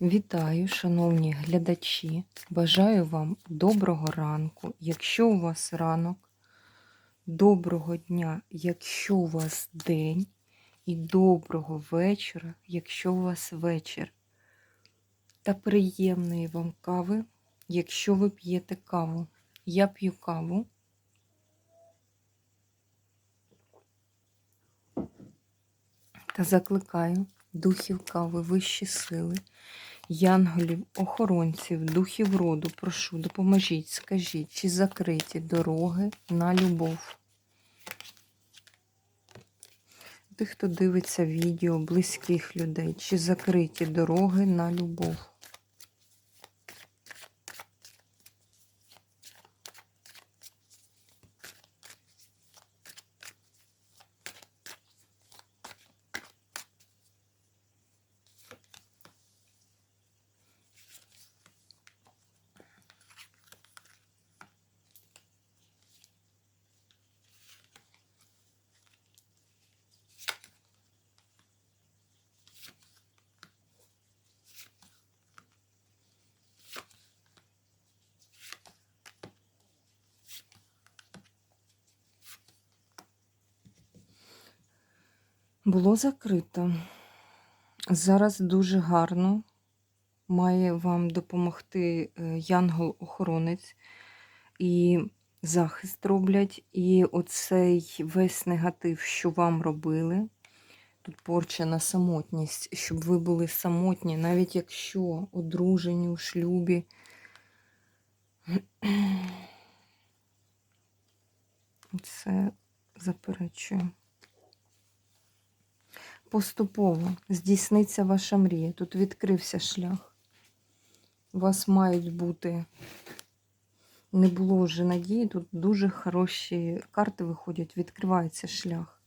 Вітаю, шановні глядачі. Бажаю вам доброго ранку. Якщо у вас ранок, доброго дня, якщо у вас день, і доброго вечора, якщо у вас вечір. Та приємної вам кави, якщо ви п'єте каву. Я п'ю каву. Та закликаю духів кави, вищі сили, янголів, охоронців, духів роду, прошу, допоможіть, скажіть, чи закриті дороги на любов. Тих, хто дивиться відео близьких людей, чи закриті дороги на любов. Було закрито. Зараз дуже гарно має вам допомогти е, янгол-охоронець і захист роблять. І оцей весь негатив, що вам робили, тут порча на самотність, щоб ви були самотні, навіть якщо одружені у шлюбі. Це заперечую. Поступово здійсниться ваша мрія. Тут відкрився шлях. У вас мають бути, не було вже надії, тут дуже хороші карти виходять, відкривається шлях.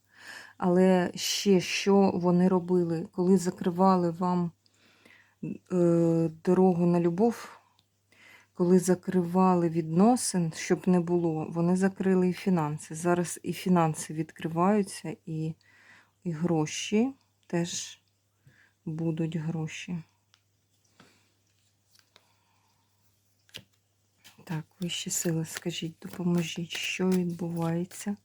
Але ще що вони робили, коли закривали вам е, дорогу на любов, коли закривали відносин, щоб не було, вони закрили і фінанси. Зараз і фінанси відкриваються, і і гроші теж будуть гроші. Так, вищі сили, скажіть, допоможіть, що відбувається.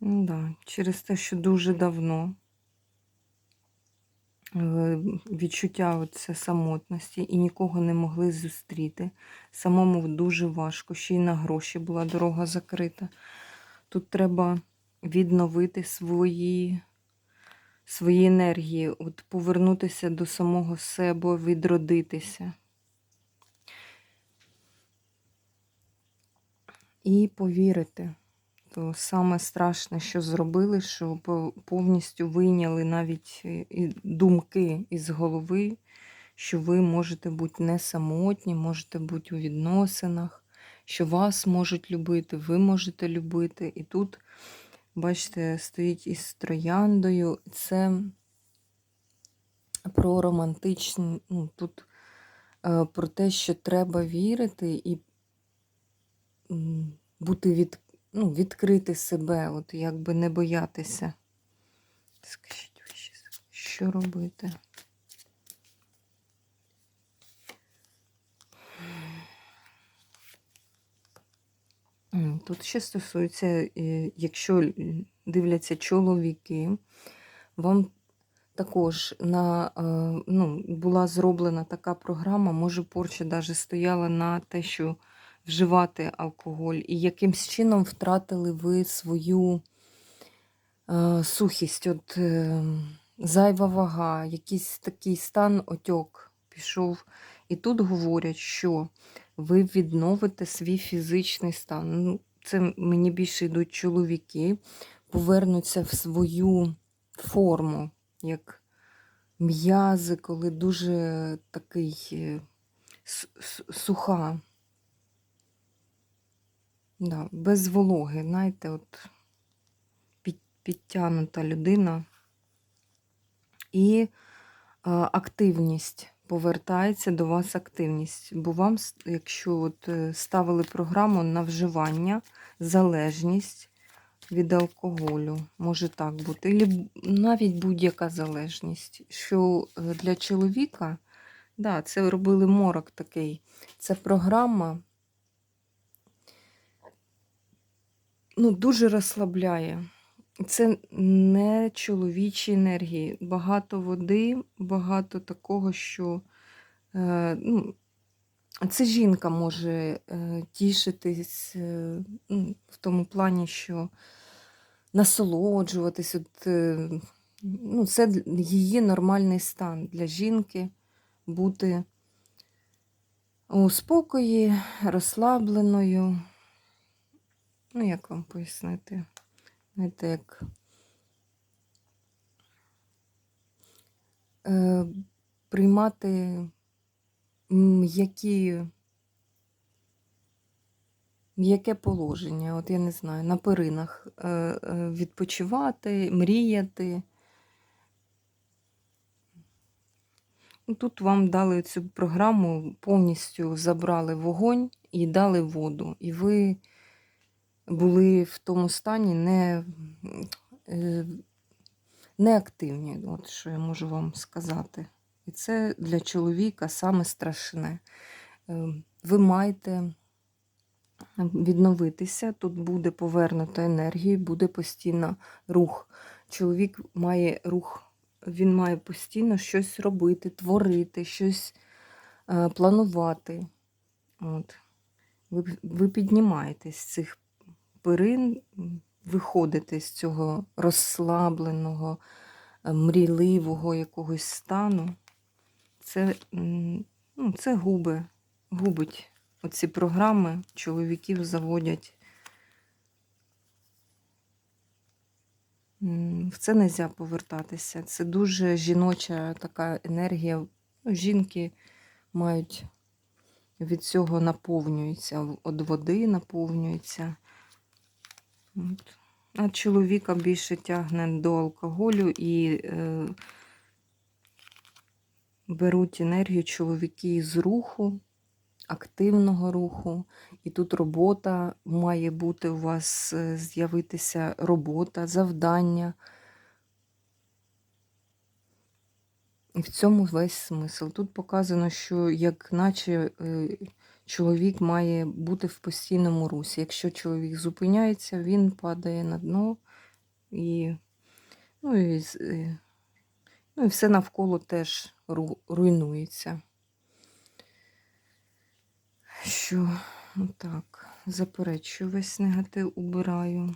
Ну да, через те, що дуже давно відчуття це самотності і нікого не могли зустріти. Самому дуже важко, ще й на гроші була дорога закрита. Тут треба відновити свої свої енергії, от повернутися до самого себе, відродитися. І повірити то саме страшне, що зробили, що повністю вийняли навіть е, думки із голови, що ви можете бути не самотні, можете бути у відносинах, що вас можуть любити, ви можете любити. І тут, бачите, стоїть із трояндою. Це про романтичні, ну, тут е, про те, що треба вірити і бути від ну, відкрити себе, от якби не боятися. Скажіть, що робити? Тут ще стосується, е, якщо дивляться чоловіки, вам також на, е, ну, була зроблена така програма, може, порча навіть стояла на те, що вживати алкоголь, і якимсь чином втратили ви свою е, сухість, от е, зайва вага, якийсь такий стан отьок пішов. І тут говорять, що ви відновите свій фізичний стан. Ну, Це мені більше йдуть чоловіки, повернуться в свою форму, як м'язи, коли дуже такий е, суха. Да, Без вологи, знаєте, от під, підтягнута людина. І е, активність повертається до вас активність. Бо вам, якщо от е, ставили програму на вживання, залежність, від алкоголю. Може так бути. Ілі навіть будь-яка залежність. Що е, для чоловіка, да, це робили морок такий. Це програма ну, дуже розслабляє. Це не чоловічі енергії. Багато води, багато такого, що е, ну, це жінка може е, тішитись е, ну, в тому плані, що насолоджуватись. От, е, ну, це її нормальний стан для жінки бути у спокої, розслабленою. Ну, як вам пояснити? Знаєте, як е, приймати м'які, м'яке положення, от я не знаю, на перинах е, е, відпочивати, мріяти. Ну, Тут вам дали цю програму, повністю забрали вогонь і дали воду. І ви були в тому стані не, е, неактивні, от що я можу вам сказати. І це для чоловіка саме страшне. Е, Ви маєте відновитися, тут буде повернута енергія, буде постійно рух. Чоловік має рух, він має постійно щось робити, творити, щось е, планувати. От. Ви, ви піднімаєтесь з цих перин, м, виходите з цього розслабленого, е, мрійливого якогось стану. Це, ну, це губи, губить. Оці програми чоловіків заводять. В це не можна повертатися. Це дуже жіноча така енергія. Ну, Жінки мають від цього наповнюються, від води наповнюються. А чоловіка більше тягне до алкоголю і е, беруть енергію чоловіки з руху, активного руху. І тут робота має бути у вас е, з'явитися робота, завдання. І в цьому весь смисл. Тут показано, що як наче е, чоловік має бути в постійному русі. Якщо чоловік зупиняється, він падає на дно і, ну, і, е, ну, і все навколо теж ру- руйнується. Що так, заперечую весь негатив, убираю.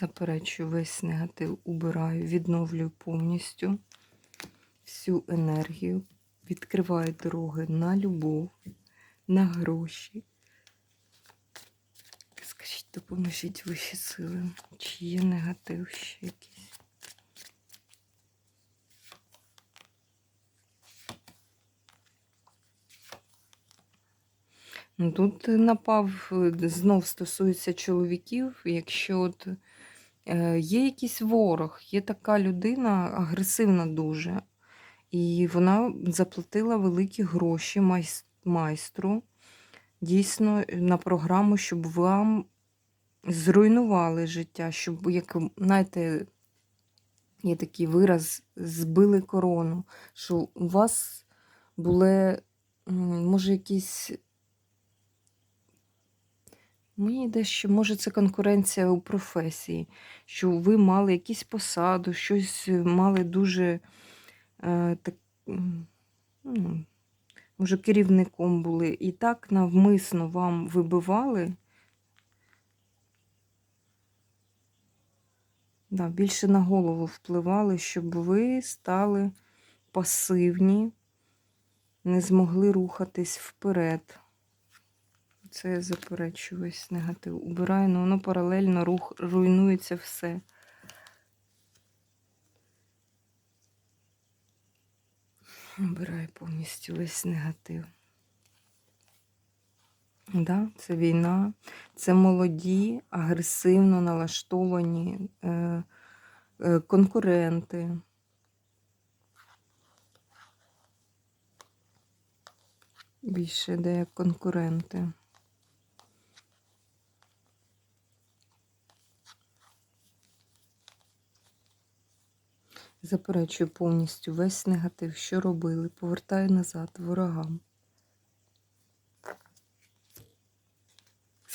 Заперечую весь негатив, убираю, відновлюю повністю всю енергію, відкриваю дороги на любов, на гроші. Скажіть, допоможіть вищі сили, чи є негатив ще якийсь. Ну, Тут напав е, знов стосується чоловіків, якщо от е, є якийсь ворог, є така людина агресивна дуже, і вона заплатила великі гроші майстру дійсно на програму, щоб вам зруйнували життя, щоб, як, знаєте, є такий вираз, збили корону, що у вас були, може, якісь. Мені йде, що може це конкуренція у професії, що ви мали якусь посаду, щось е, мали дуже е, так, ну, може, керівником були, і так навмисно вам вибивали. Да, більше на голову впливали, щоб ви стали пасивні, не змогли рухатись вперед. Це я заперечую весь негатив. Убираю, але воно паралельно рух, руйнується все. Убираю повністю весь негатив. Да, це війна, це молоді, агресивно налаштовані е, е, конкуренти. Більше де як конкуренти. Заперечую повністю весь негатив, що робили, повертаю назад ворогам.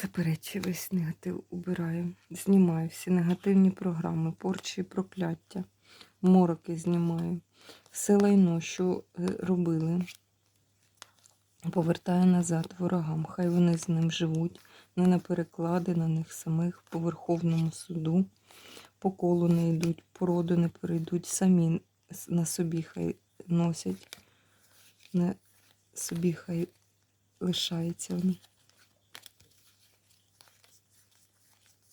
Заперечую весь негатив, убираю. Знімаю всі негативні програми, порчі і прокляття, мороки знімаю. Все лайно, що е, робили, повертаю назад ворогам. Хай вони з ним живуть, не на переклади на них самих по Верховному суду. По колу не йдуть, породу не перейдуть, самі на собі хай носять, на собі хай лишаються вони.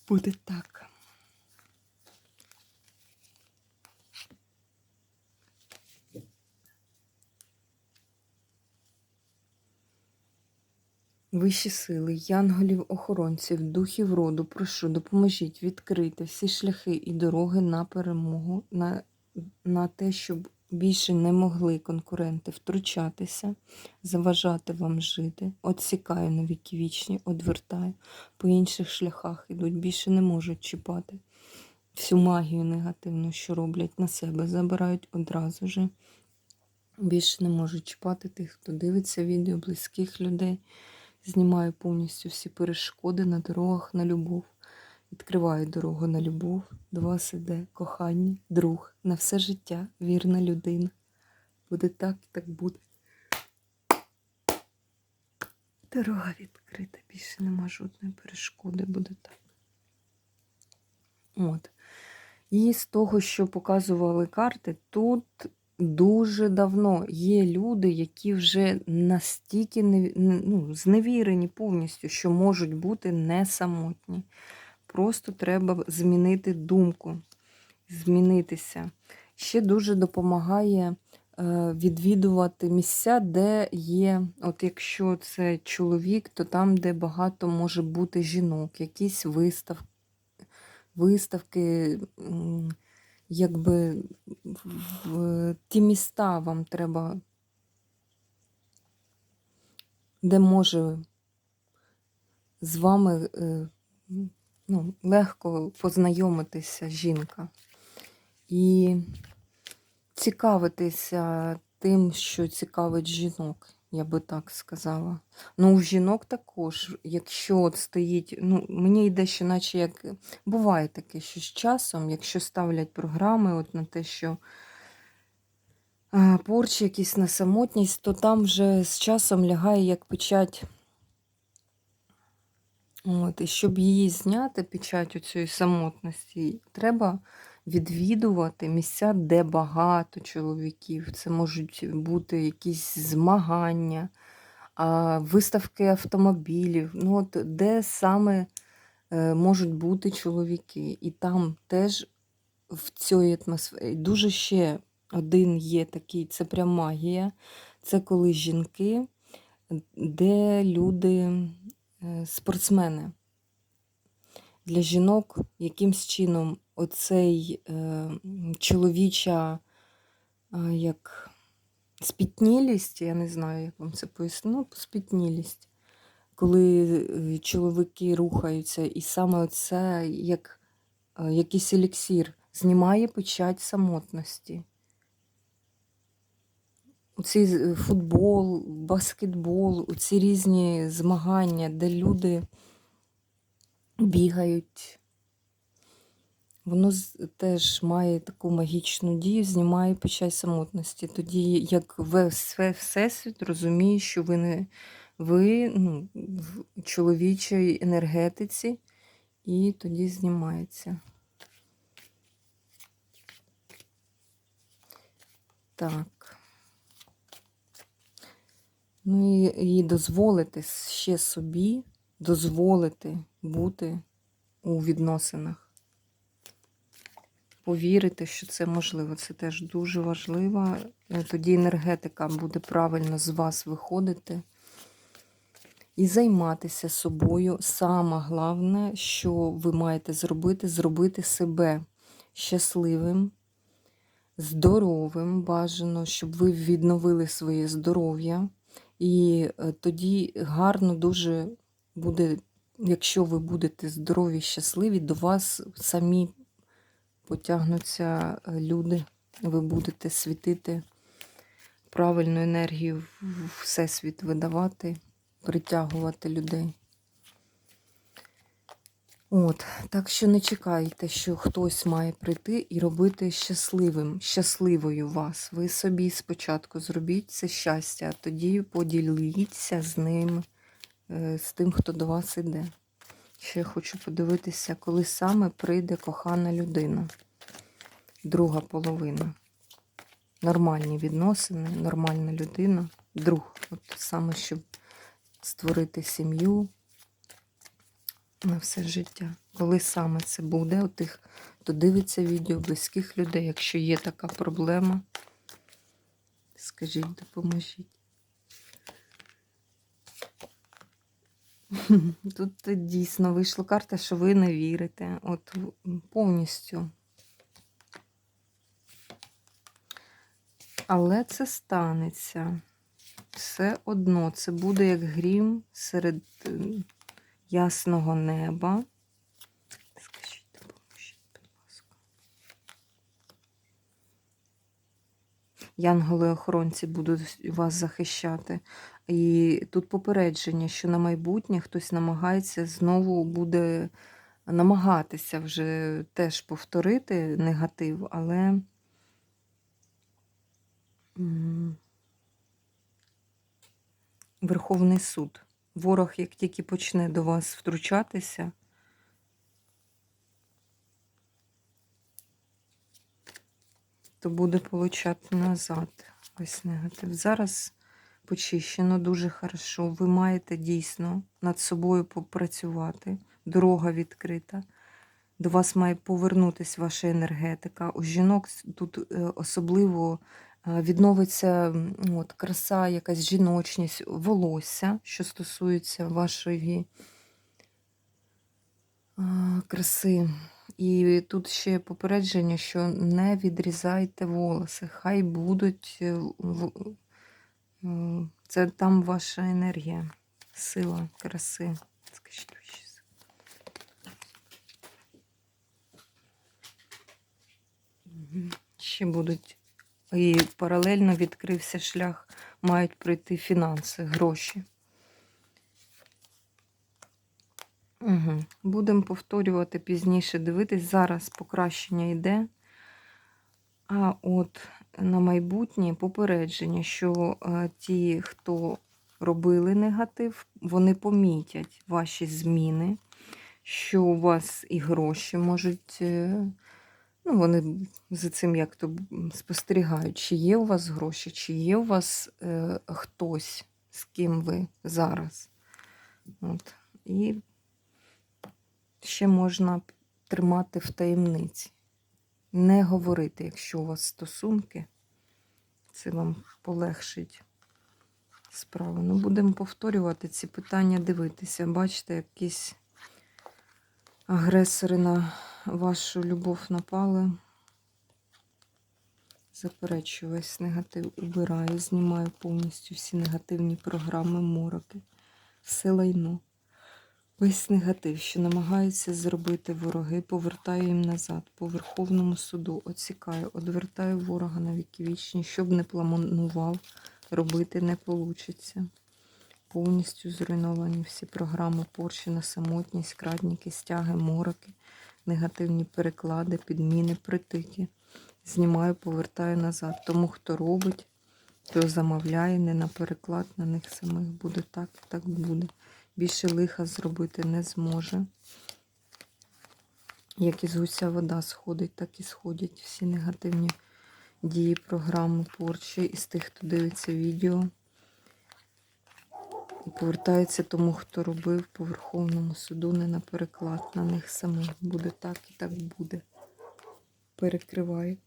Буде так. Вищі сили, янголів, охоронців, духів роду, прошу, допоможіть відкрити всі шляхи і дороги на перемогу, на, на те, щоб більше не могли конкуренти втручатися, заважати вам жити. Отсікаю на віки вічні, одвертаю. По інших шляхах ідуть, більше не можуть чіпати. Всю магію негативну, що роблять на себе, забирають одразу же. Більше не можуть чіпати тих, хто дивиться відео, близьких людей. Знімаю повністю всі перешкоди на дорогах на любов. Відкриваю дорогу на любов. До вас іде кохання, друг на все життя, вірна людина. Буде так, так буде. Дорога відкрита, більше нема жодної перешкоди, буде так. От. І з того, що показували карти, тут дуже давно є люди, які вже настільки ну, зневірені повністю, що можуть бути не самотні. Просто треба змінити думку, змінитися. Ще дуже допомагає е, відвідувати місця, де є, от якщо це чоловік, то там, де багато може бути жінок, якісь виставки, виставки, м, якби в- ті міста вам треба, де може з вами е, ну, легко познайомитися жінка. І цікавитися тим, що цікавить жінок, я би так сказала. Ну, у жінок також, якщо от стоїть, ну, мені йде, що наче як буває таке, що з часом, якщо ставлять програми от на те, що порчі якісь на самотність, то там вже з часом лягає як печать. От, і щоб її зняти, печать оцієї самотності, треба відвідувати місця, де багато чоловіків. Це можуть бути якісь змагання, виставки автомобілів, ну, от, де саме е, можуть бути чоловіки. І там теж в цій атмосфері дуже ще один є такий, це прям магія. Це коли жінки, де люди, е, спортсмени. Для жінок якимсь чином оцей е, чоловіча е, як спітнілість, я не знаю, як вам це поясню, ну, спітнілість, коли е, чоловіки рухаються, і саме це як е, якийсь еліксір знімає печать самотності. Оцей футбол, баскетбол, оці різні змагання, де люди бігають. Воно теж має таку магічну дію, знімає печать самотності. Тоді як весь всесвіт розуміє, що ви не ви ну, в чоловічій енергетиці, і тоді знімається. Так. Ну і, і дозволити ще собі, дозволити бути у відносинах. Повірити, що це можливо. Це теж дуже важливо. Е, Тоді енергетика буде правильно з вас виходити. І займатися собою. Саме головне, що ви маєте зробити, зробити себе щасливим, здоровим, бажано, щоб ви відновили своє здоров'я. І е, тоді гарно дуже буде, якщо ви будете здорові, щасливі, до вас самі потягнуться е, люди ви будете світити правильну енергію всесвіт видавати, притягувати людей. От, так що не чекайте, що хтось має прийти і робити щасливим, щасливою вас. Ви собі спочатку зробіть це щастя, а тоді поділіться з ним, е, з тим, хто до вас іде. Ще хочу подивитися, коли саме прийде кохана людина, друга половина. Нормальні відносини, нормальна людина, друг. От саме, щоб створити сім'ю на все життя. Коли саме це буде, тих, хто дивиться відео близьких людей, якщо є така проблема, скажіть, допоможіть. Тут дійсно вийшла карта, що ви не вірите. От повністю. Але це станеться. Все одно це буде як грім серед е, ясного неба. Скажіть, допоможіть, будь ласка. Янголи-охоронці будуть вас захищати. І тут попередження, що на майбутнє хтось намагається знову буде намагатися вже теж повторити негатив, але Верховний суд. Ворог, як тільки почне до вас втручатися, то буде получати назад ось негатив. Зараз почищено дуже хорошо. Ви маєте дійсно над собою попрацювати. Дорога відкрита. До вас має повернутися ваша енергетика. У жінок тут е, особливо е, відновиться от, краса, якась жіночність, волосся, що стосується вашої краси. І тут ще попередження, що не відрізайте волоси. Хай будуть. Е, Це там ваша енергія, сила краси. Скажіть Ще будуть. І паралельно відкрився шлях, мають пройти фінанси, гроші. Угу. Будемо повторювати пізніше, дивитись. Зараз покращення йде. А от на майбутнє попередження, що е, ті, хто робили негатив, вони помітять ваші зміни, що у вас і гроші можуть. е, Ну, вони за цим як то спостерігають, чи є у вас гроші, чи є у вас е, хтось, з ким ви зараз. От. І ще можна тримати в таємниці. Не говорити, якщо у вас стосунки, це вам полегшить справу. Ну, будемо повторювати ці питання, дивитися. Бачите, якісь агресори на вашу любов напали. Заперечую весь негатив, убираю, знімаю повністю всі негативні програми, мороки, все лайно. Весь негатив, що намагаються зробити вороги, повертаю їм назад, по Верховному суду, оцікаю, одвертаю ворога на віки вічні, щоб не планував, робити не получиться. Повністю зруйновані всі програми, порші на самотність, крадніки, стяги, мороки, негативні переклади, підміни, притики. Знімаю, повертаю назад. Тому, хто робить, хто замовляє, не на переклад на них самих буде так і так буде. Більше лиха зробити не зможе. Як із гуся вода сходить, так і сходять всі негативні дії, програми, порчі із тих, хто дивиться відео. І повертається тому, хто робив по Верховному суду, не на переклад на них самих. Буде так і так буде. Перекриваю.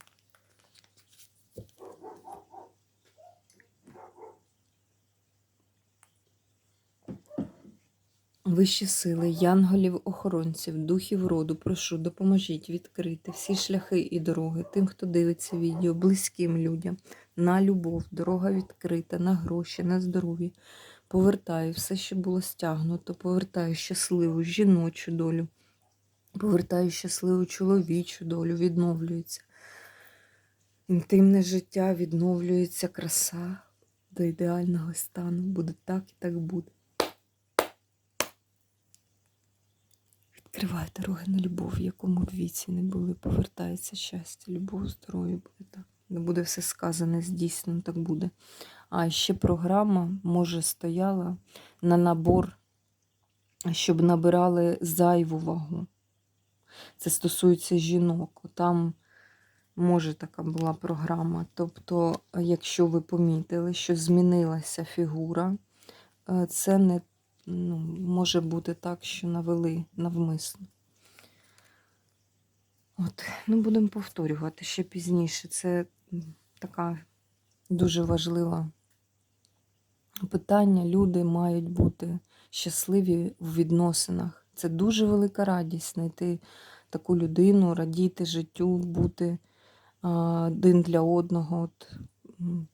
Вищі сили, янголів, охоронців, духів роду, прошу, допоможіть відкрити всі шляхи і дороги тим, хто дивиться відео, близьким людям, на любов, дорога відкрита, на гроші, на здоров'я. Повертаю все, що було стягнуто, повертаю щасливу жіночу долю, повертаю щасливу чоловічу долю, відновлюється. Інтимне життя відновлюється краса до ідеального стану. Буде так і так буде. Відкриває дороги на любов, в якому б віці не були. Повертається щастя, любов, здоров'я буде так. Не буде все сказане, здійснено, так буде. А ще програма може стояла на набор, щоб набирали зайву вагу. Це стосується жінок. Там може така була програма. Тобто, якщо ви помітили, що змінилася фігура, е, це не ну, може бути так, що навели навмисно. От, ну будемо повторювати ще пізніше. Це така дуже важлива питання. Люди мають бути щасливі в відносинах. Це дуже велика радість знайти таку людину, радіти життю, бути один для одного, от,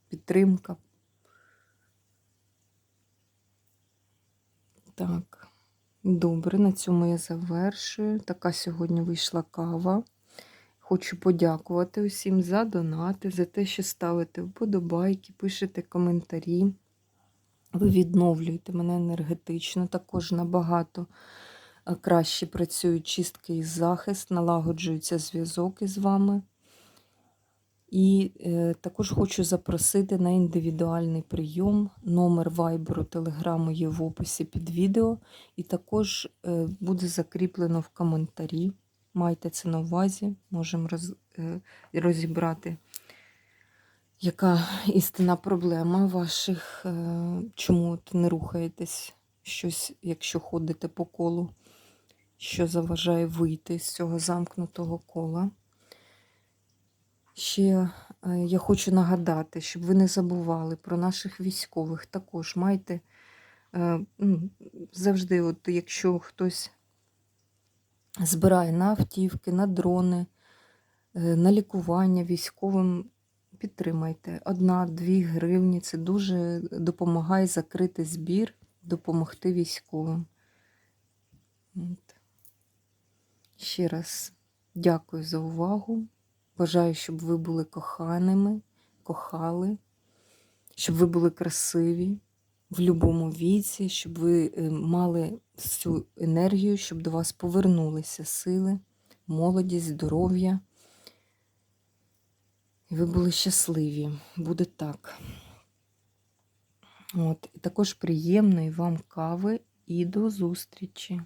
підтримка. Так, добре, на цьому я завершую. Така сьогодні вийшла кава. Хочу подякувати усім за донати, за те, що ставите вподобайки, пишете коментарі. Ви відновлюєте мене енергетично, також набагато е, краще працюють чистки і захист, налагоджується зв'язок із вами. І е, також хочу запросити на індивідуальний прийом. Номер вайберу, телеграму є в описі під відео, і також е, буде закріплено в коментарі. Майте це на увазі, можемо роз, е, розібрати, яка істинна проблема ваших, е, чому от не рухаєтесь щось, якщо ходите по колу, що заважає вийти з цього замкнутого кола. Ще е, я хочу нагадати, щоб ви не забували про наших військових. Також майте е, ну, завжди, от якщо хтось збирає на автівки, на дрони, е, на лікування військовим, підтримайте. Одна-дві гривні. Це дуже допомагає закрити збір, допомогти військовим. Ще раз дякую за увагу. Бажаю, щоб ви були коханими, кохали, щоб ви були красиві в будь-якому віці, щоб ви е, мали всю енергію, щоб до вас повернулися сили, молодість, здоров'я. І ви були щасливі. Буде так. От. І також приємної вам кави і до зустрічі!